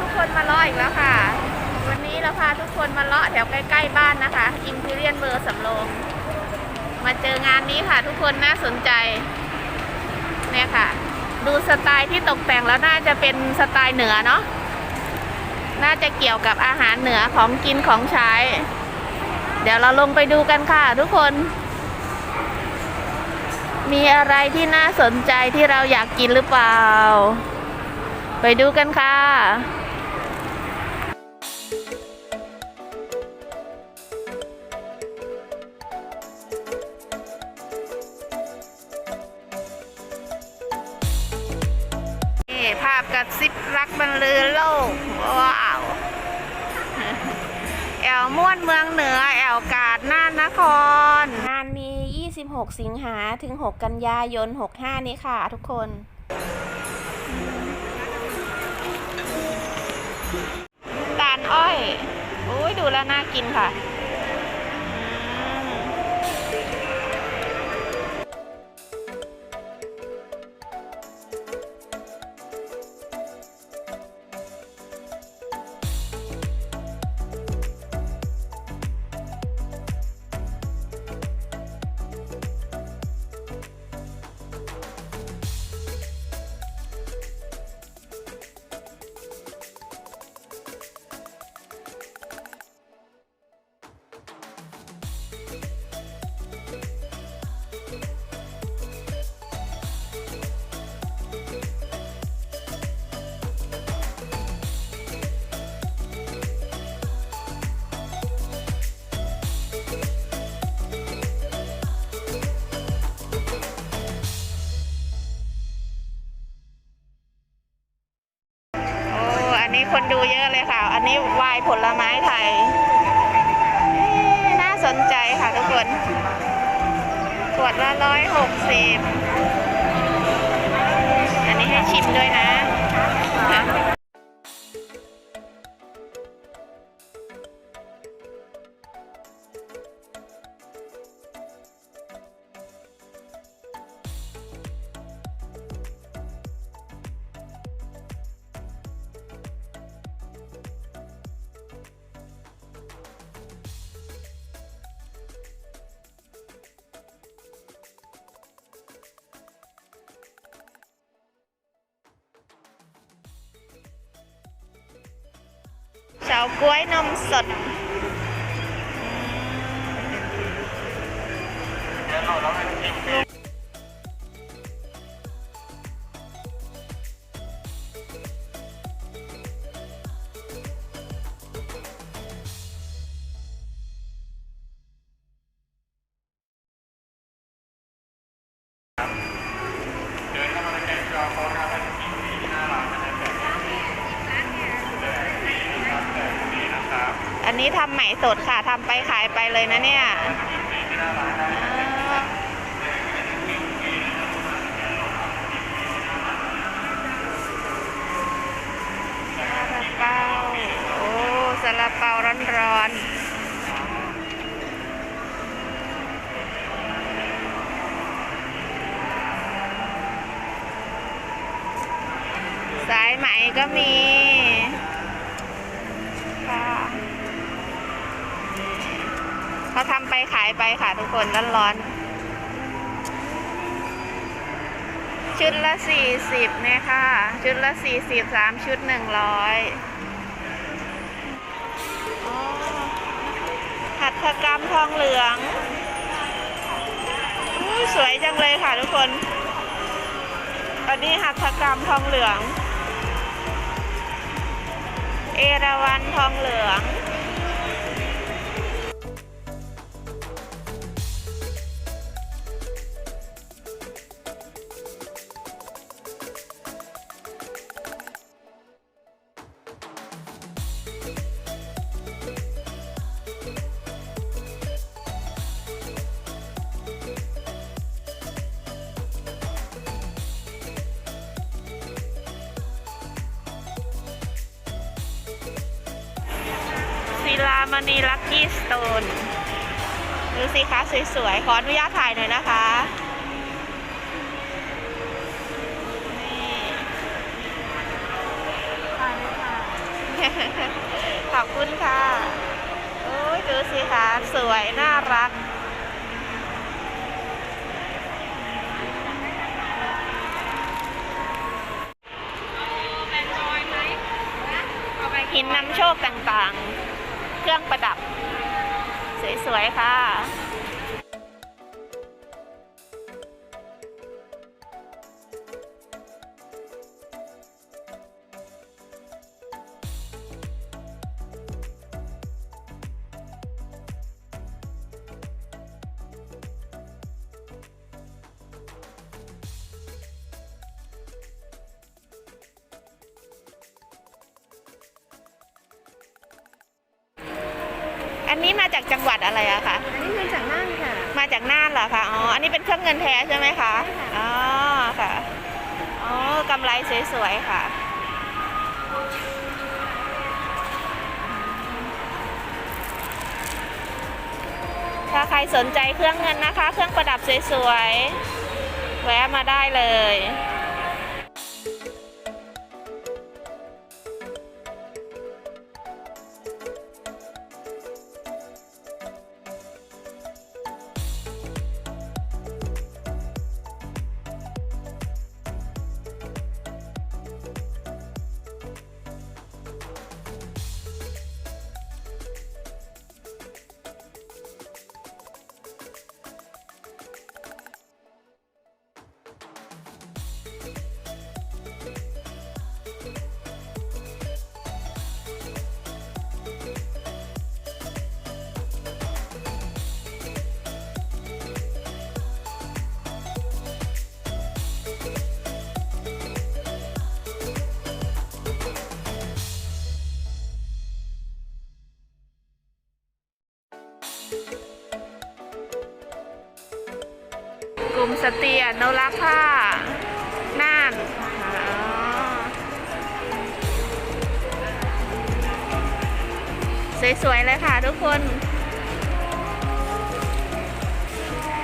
ทุกคนมาเลาะอีกแล้วค่ะ วันนี้เราพาทุกคนมาเลาะแถวใกล้ๆบ้านนะคะอิมพีเรียนเบอร์สำโรงมาเจองานนี้ค่ะ ทุกคนน่าสนใจเนี่ยค่ะ ดูสไตล์ที่ตกแต่งแล้วน่าจะเป็นสไตล์เหนือเนาะน่าจะเกี่ยวกับอาหารเหนือของกินของใช้ เดี๋ยวเราลงไปดูกันค่ะ ทุกคน มีอะไรที่น่าสนใจที่เราอยากกินหรือเปล่า ไปดูกันค่ะ นี่ภาพกระซิบรักบรรลือโลกว้าวแอวม่วนเมืองเหนือแอวกาดน่านนคร งานมี 26 สิงหาถึง 6 กันยายน 65 นี้ค่ะทุกคนตาลอ้อยอุ้ยดูแล้วน่ากินค่ะ นี้วายผลไม้ไทย น่าสนใจค่ะทุกคน ขวดละร้อยหกสิบอันนี้ให้ชิมด้วยนะ เฉาก้วยนมสดเนี้ทำใหม่สดค่ะทำไปขายไปเลยนะเนี่ยซาลาเปาโอ้ซาลาเปาร้อนๆ สายไหมก็มี ไปค่ะทุกคนร้อนๆชุดละสี่สิบเนี่ยค่ะ ชุดละสี่สิบสามชุดหนึ่งร้อยหัตถกรรมทองเหลืองสวยจังเลยค่ะทุกคนอันนี้หัตถกรรมทองเหลือง เอราวันทองเหลือง นีลัคกี้สโตนดูสิคะสวยๆ ขออนุญาตถ่ายหน่อยนะคะขอบคุณค่ะ โอ้ยดูสิคะสวยน่ารัก หินนำโชคต่างๆ เครื่องประดับ สวย ๆ ค่ะ นนี้มาจากจังหวัดอะไรอะคะอันนี้เงินจากน่านค่ะ มาจากน่านเหรอคะอ๋ออันนี้เป็นเครื่องเงินแท้ใช่ไหมคะใช่ค่ะอ๋อค่ะอ๋อกำไรสวยๆค่ะถ้าใครสนใจเครื่องเงินนะคะ เครื่องประดับสวยๆ แวะมาได้เลย ลุ่มสตรียนุรักผ้าน่านสวยๆเลยค่ะทุกคน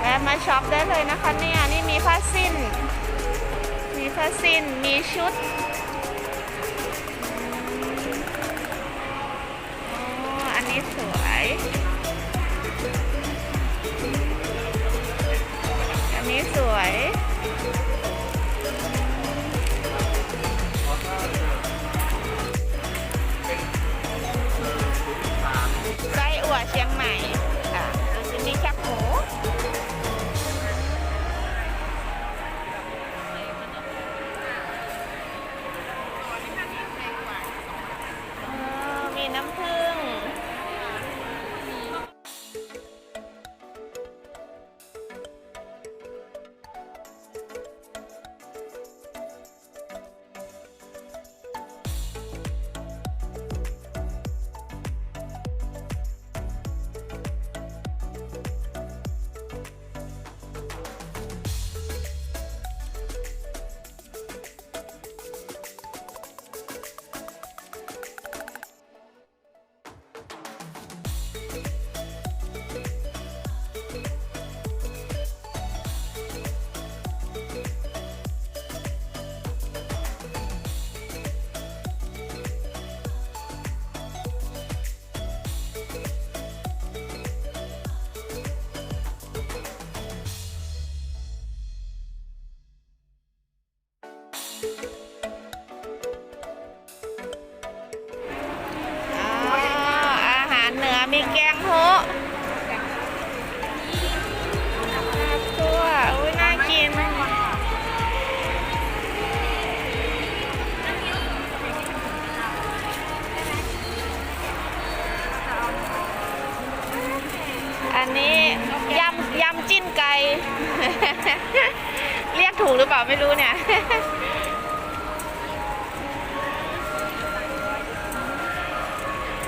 แวะมาช็อปได้เลยนะคะเนี่ย นี่มีผ้าสิ้น มีผ้าสิ้น มีชุด สวยไส้อั่วเชียงใหม่ อันนี้ยำยำจิ้นไก่ เรียกถูกหรือเปล่าไม่รู้เนี่ย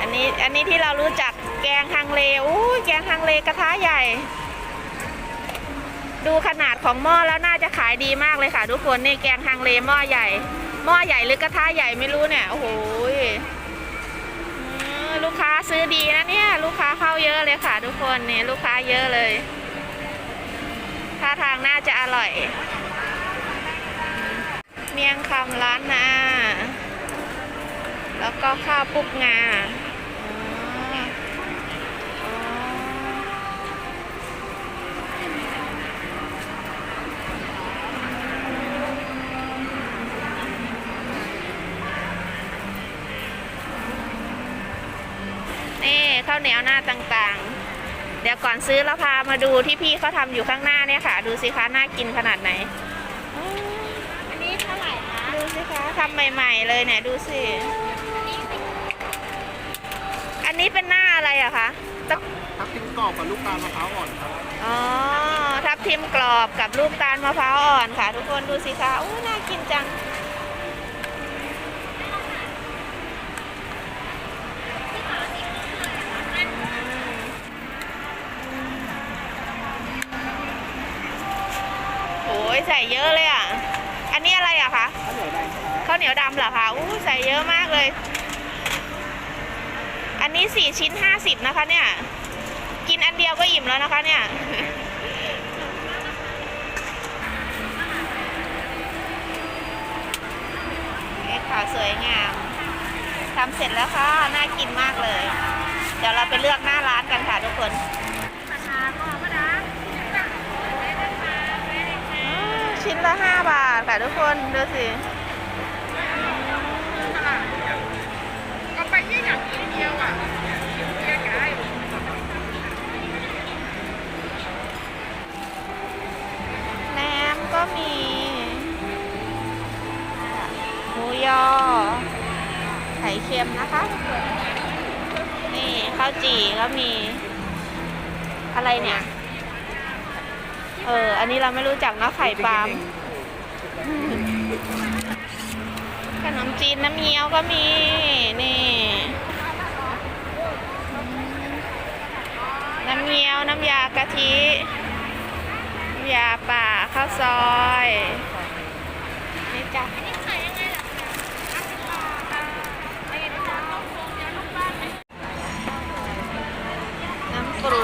อันนี้อันนี้ที่เรารู้จักแกงฮังเลอู้ยแกงฮังเลกระทะใหญ่ ดูขนาดของหม้อแล้วน่าจะขายดีมากเลยค่ะทุกคนนี่แกงฮังเลหม้อใหญ่ หม้อใหญ่หรือกระทะใหญ่ไม่รู้เนี่ย โอ้โห กค้าซื้อดีนะเนี่ย ลูกค้าเข้าเยอะเลยค่ะ ทุกคนนี่ลูกค้าเยอะเลยท่าทางน่าจะอร่อย เมียงคำร้านนาแล้วก็ข้าวปุกงา ข้าวเหนียวหน้าต่างๆ เดี๋ยวก่อนซื้อเราพามาดูที่พี่เขาทำอยู่ข้างหน้าเนี่ยค่ะ ดูสิคะน่ากินขนาดไหน อันนี้เท่าไหร่คะ ดูสิคะทำใหม่ ๆ เลยเนี่ยดูสิ อันนี้เป็นหน้าอะไรอะคะตะทับทิมกรอบกับลูกตาลมะพร้าวอ่อนครับอ๋อ ทับทิมกรอบกับลูกตาลมะพร้าวอ่อนค่ะ ทุกคนดูสิคะอู้น่ากินจัง ยใส่เยอะเลยอะ อันนี้อะไรอะคะข้าวเหนียวแดงครับข้าวเหนียวดำเหรอคะอู้ใส่เยอะมากเลย อันนี้สี่ชิ้นห้าสิบนะคะ เนี่ย กินอันเดียวก็อิ่มแล้วนะคะ เนี่ยนี่ค่ะสวยงามทำเสร็จแล้วค่ะ น่ากินมากเลย เดี๋ยวเราไปเลือกหน้าร้านกันค่ะทุกคน ราคาก็มาดา อืม ชิ้นละห้าบาทค่ะทุกคน ดูสิเอาไปยี่อย่างกินเดียวอะเดียวกันแหนมก็มีหมูยอ ไข่เค็มนะคะ นี่ข้าวจี่ก็มี อะไรเนี่ยเออ อันนี้เราไม่รู้จักนะไข่ปลาล์มขนมจีนน้ำเงี้ยวก็มี นี่ น้ำเงี้ยว น้ำยากะทิน้ำยาป่าข้าวซอย นี่จ้ะนี่ขายยังไงล่ะห้าสิบบาทค่ะไอ้นี่จะต้องโฟมเดียวลูกบ้านไหมน้ำปรู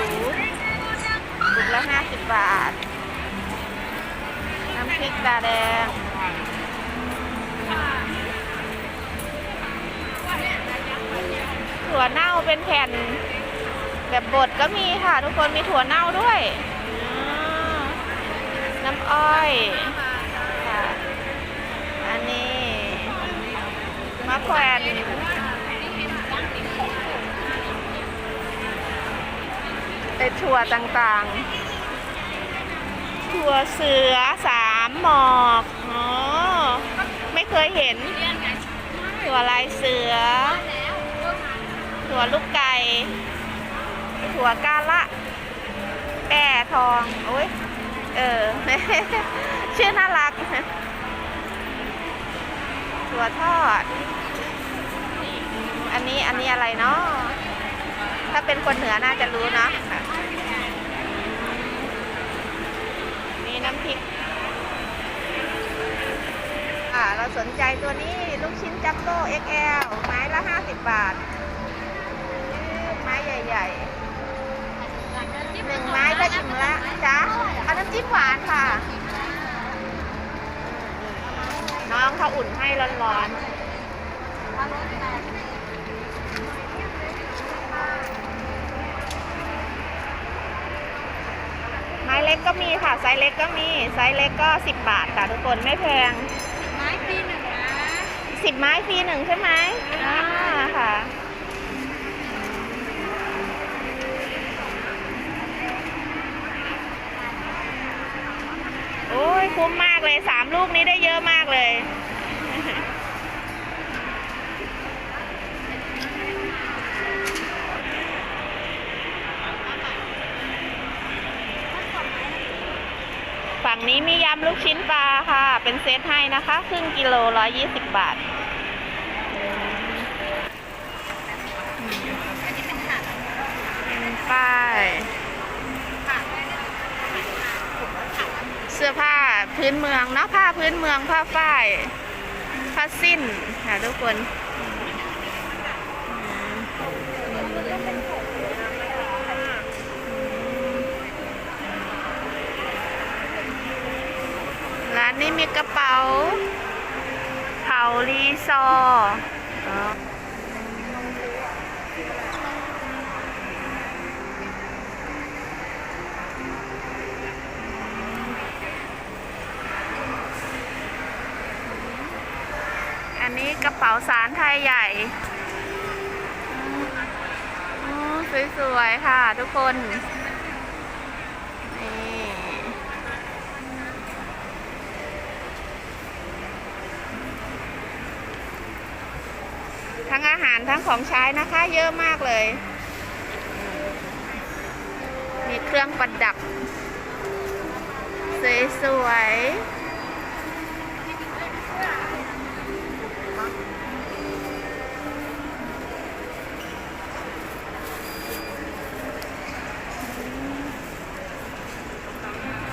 ถุงละห้าสิบบาท ริกตาแดงถั่วเน่าเป็นแผ่น แบบบดก็มีค่ะ ทุกคนมีถั่วเน่าด้วย น้ำอ้อยค่ะอันนี้มะแขวนไอถั่วต่างๆ ถั่วเสือสา หมอกอ๋อไม่เคยเห็น ถั่วลายเสือ ถั่วลูกไก่ ถั่วกาละแก่ทองโอ้ยเออ ชื่อน่ารัก ถั่วทอด อันนี้อันนี้อะไรเนาะถ้าเป็นคนเหนือน่าจะรู้เนอะค่ะนี่น้ำพริก อ่าเราสนใจตัวนี้ลูกชิ้นจัมโบ้ XL ไม้ละ 50 บาท ไม้ใหญ่ๆหนึ่งไม้ก็อิ่มละจ้าเอาน้ำจิ้มหวานค่ะ น้องเขาอุ่นให้ร้อนๆไม้เล็กก็มีค่ะ ไซส์เล็กก็มี ไซส์เล็กก็ 10 บาทค่ะทุกคนไม่แพง สิบไม้ฟรีหนึ่งใช่ไหมอ่าค่ะ โอ้ยคุ้มมากเลยสามลูกนี้ได้เยอะมากเลย ฝั่งนี้มียำลูกชิ้นปลาค่ะ เป็นเซตให้นะคะ ครึ่งกิโลร้อยยี่สิบ บาทผ้ายเสื้อผ้าพื้นเมืองเนาะผ้าพื้นเมืองผ้าฝ้ายผ้าสิ้นค่ะทุกคนร้านนี้มีกระเป๋า เผารีซออันนี้กระเป๋าสารไทยใหญ่สวยๆค่ะทุกคน ทั้งอาหารทั้งของใช้นะคะ เยอะมากเลย มีเครื่องประดับ สวยๆ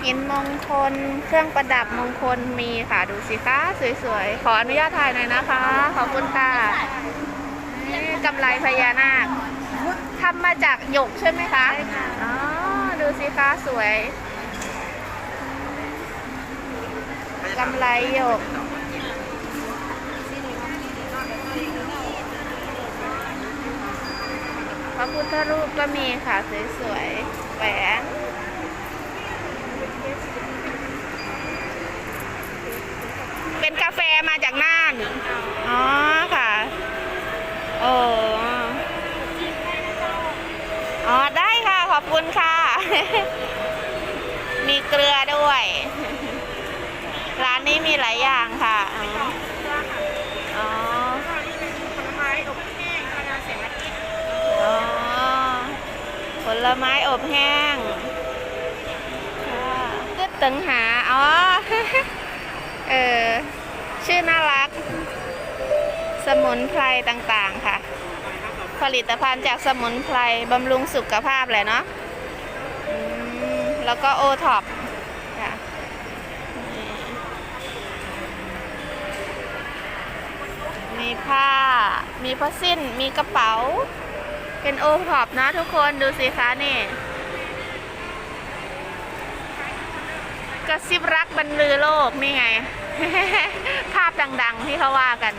หินมงคล เครื่องประดับมงคลมีค่ะ ดูสิคะ สวยๆ ขออนุญาตถ่ายหน่อยนะคะ ขอบคุณค่ะ กำไรพญานาคทำมาจากหยกใช่ไหมคะใช่ค่ะอ๋อดูสิคะสวยกำไรหยกพระพุทธรูปก็มีค่ะ สวยๆแหวนเป็นกาแฟมาจากหน่าน อ๋อค่ะ โอ้อ๋อ ได้ค่ะ ขอบคุณค่ะ มี เกลือด้วย ร้านนี้มีหลายอย่างค่ะอ๋อผลไม้อบแห้งกระดาเสียงอาทิตย์อ๋อผลไม้อบแห้งค่ะกึดตึงหา อ๋อ เออ ชื่อน่ารัก สมุนไพรต่างๆค่ะ ผลิตภัณฑ์จากสมุนไพรบำรุงสุขภาพแหละเนาะแล้วก็โอท็อปค่ะนี่ มีผ้า มีผ้าสิ้น มีกระเป๋า เป็นโอท็อปนะทุกคนดูสิคะนี่ กระซิบรักบรรลือโลกนี่ไง ภาพดัง ๆ ที่เขาว่ากัน